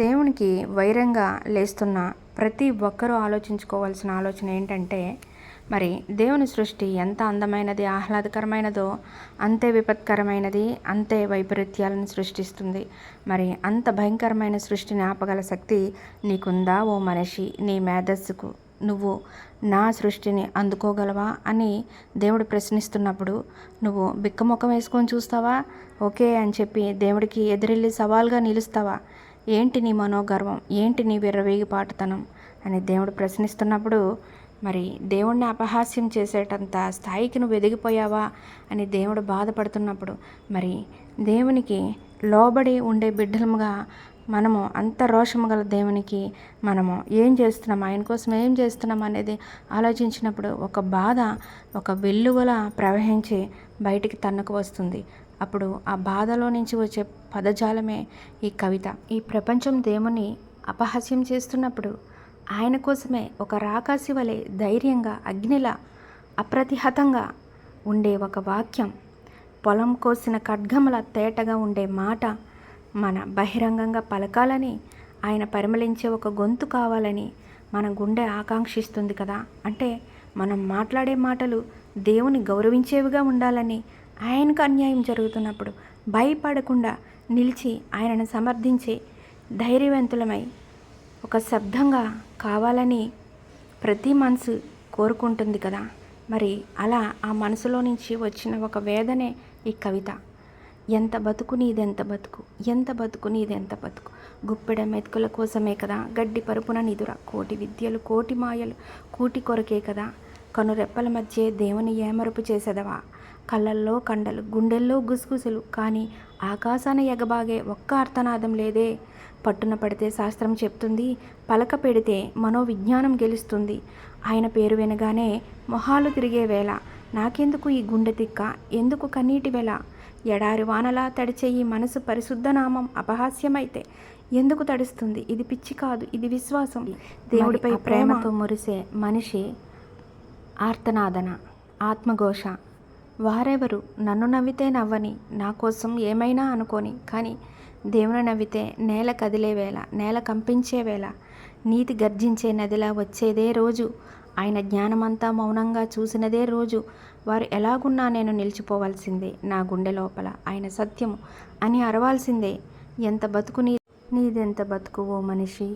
దేవునికి వైరంగా లేస్తున్న ప్రతి ఒక్కరూ ఆలోచించుకోవాల్సిన ఆలోచన ఏంటంటే మరి దేవుని సృష్టి ఎంత అందమైనది ఆహ్లాదకరమైనదో అంతే విపత్కరమైనది అంతే వైపరీత్యాలను సృష్టిస్తుంది. మరి అంత భయంకరమైన సృష్టిని ఆపగల శక్తి నీకుందా ఓ మనిషి? నీ మేధస్సుకు నువ్వు నా సృష్టిని అందుకోగలవా అని దేవుడు ప్రశ్నిస్తున్నప్పుడు నువ్వు బిక్కముఖం వేసుకొని చూస్తావా? ఓకే అని చెప్పి దేవుడికి ఎదురెళ్ళి సవాల్గా నిలుస్తావా? ఏంటి నీ మనోగర్వం? ఏంటి నీ విర్రవేగిపాటుతనం? అని దేవుడు ప్రశ్నిస్తున్నప్పుడు మరి దేవుణ్ణి అపహాస్యం చేసేటంత స్థాయికి నువ్వు ఎదిగిపోయావా? అని దేవుడు బాధపడుతున్నప్పుడు మరి దేవునికి లోబడి ఉండే బిడ్డలముగా మనము అంత రోషము గల దేవునికి మనము ఏం చేస్తున్నాం? ఆయన కోసం ఏం చేస్తున్నాం? అనేది ఆలోచించినప్పుడు ఒక బాధ ఒక వెల్లువల ప్రవహించి బయటికి తన్నుకు వస్తుంది. అప్పుడు ఆ బాధలో నుంచి వచ్చే పదజాలమే ఈ కవిత. ఈ ప్రపంచం దేవుని అపహాస్యం చేస్తున్నప్పుడు ఆయన కోసమే ఒక రాకాసి వలె ధైర్యంగా అగ్నిలా అప్రతిహతంగా ఉండే ఒక వాక్యం. పొలం కోసిన ఖడ్గముల తేటగా ఉండే మాట మన బహిరంగంగా పలకాలని ఆయన పరిమళించే ఒక గొంతు కావాలని మన గుండె ఆకాంక్షిస్తుంది కదా. అంటే మనం మాట్లాడే మాటలు దేవుని గౌరవించేవిగా ఉండాలని ఆయనకు అన్యాయం జరుగుతున్నప్పుడు భయపడకుండా నిలిచి ఆయనను సమర్థించి ధైర్యవంతులమై ఒక శబ్దంగా కావాలని ప్రతి మనసు కోరుకుంటుంది కదా. మరి అలా ఆ మనసులో నుంచి వచ్చిన ఒక వేదనే ఈ కవిత. ఎంత బతుకు నీదెంత బతుకు? ఎంత బతుకు నీదెంత బతుకు? గుప్పెడ మెతుకుల కోసమే కదా గడ్డి పరుపున నిదుర. కోటి విద్యలు కోటి మాయలు కూటి కొరకే కదా. కనురెప్పల మధ్య దేవుని ఏమరుపు చేసేదవా? కళ్ళల్లో కండలు గుండెల్లో గుసగుసలు. కానీ ఆకాశాన ఎగబాగే ఒక్క అర్థనాదం లేదే. పట్టున పడితే శాస్త్రం చెప్తుంది పలక పెడితే మనోవిజ్ఞానం గెలుస్తుంది. ఆయన పేరు వినగానే మొహాలు తిరిగే వేళ. నాకెందుకు ఈ గుండె తిక్క? ఎందుకు కన్నీటి వేళ ఎడారి వానలా తడిచే ఈ మనసు పరిశుద్ధ నామం అపహాస్యమైతే ఎందుకు తడుస్తుంది? ఇది పిచ్చి కాదు ఇది విశ్వాసం. దేవుడిపై ప్రేమతో మురిసే మనిషి ఆర్తనాదన ఆత్మఘోష వారెవరు నన్ను నవ్వితే నవ్వని నా కోసం ఏమైనా అనుకోని కానీ దేవుని నవ్వితే నేల కదిలే వేళ నేల కంపించే వేళ నీతి గర్జించే నదిలా వచ్చేదే రోజు. ఆయన జ్ఞానమంతా మౌనంగా చూసినదే రోజు. వారు ఎలాగున్నా నేను నిలిచిపోవాల్సిందే నా గుండె లోపల. ఆయన సత్యము అని అరవాల్సిందే. ఎంత బతుకు నీ నీదెంత బతుకు ఓ మనిషి?